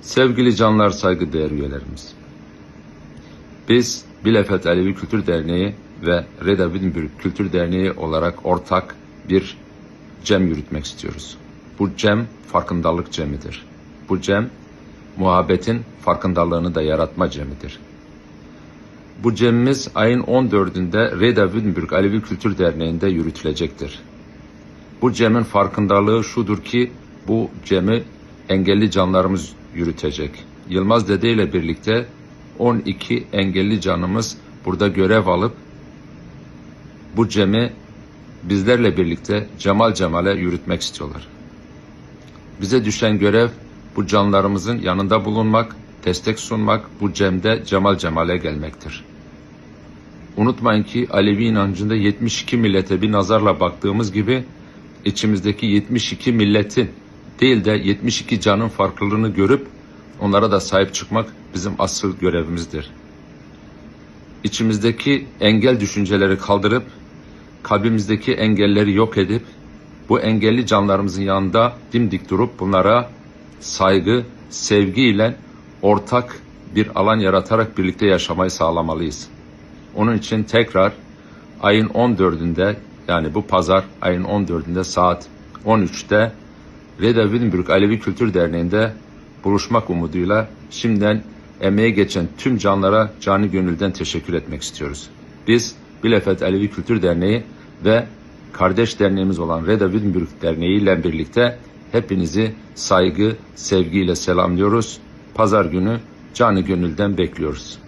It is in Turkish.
Sevgili canlar, saygıdeğer üyelerimiz. Biz Bielefeld Alevi Kültür Derneği ve Reda Wittenberg Kültür Derneği olarak ortak bir cem yürütmek istiyoruz. Bu cem farkındalık cemidir. Bu cem muhabbetin farkındalığını da yaratma cemidir. Bu cemimiz ayın 14'ünde Reda Wittenberg Alevi Kültür Derneği'nde yürütülecektir. Bu cemin farkındalığı şudur ki bu cemi engelli canlarımız yürütecek. Yılmaz Dede ile birlikte 12 engelli canımız burada görev alıp bu cemi bizlerle birlikte cemal cemale yürütmek istiyorlar. Bize düşen görev bu canlarımızın yanında bulunmak, destek sunmak, bu cemde cemal cemale gelmektir. Unutmayın ki Alevi inancında 72 millete bir nazarla baktığımız gibi içimizdeki 72 milletin değil de 72 canın farklılığını görüp onlara da sahip çıkmak bizim asıl görevimizdir. İçimizdeki engel düşünceleri kaldırıp kalbimizdeki engelleri yok edip bu engelli canlarımızın yanında dimdik durup bunlara saygı, sevgiyle ortak bir alan yaratarak birlikte yaşamayı sağlamalıyız. Onun için tekrar ayın 14'ünde yani bu pazar ayın 14'ünde saat 13'te Reda Wittenberg Alevi Kültür Derneği'nde buluşmak umuduyla şimdiden emeğe geçen tüm canlara canı gönülden teşekkür etmek istiyoruz. Biz Bielefeld Alevi Kültür Derneği ve kardeş derneğimiz olan Reda Wittenberg Derneği ile birlikte hepinizi saygı, sevgiyle selamlıyoruz. Pazar günü canı gönülden bekliyoruz.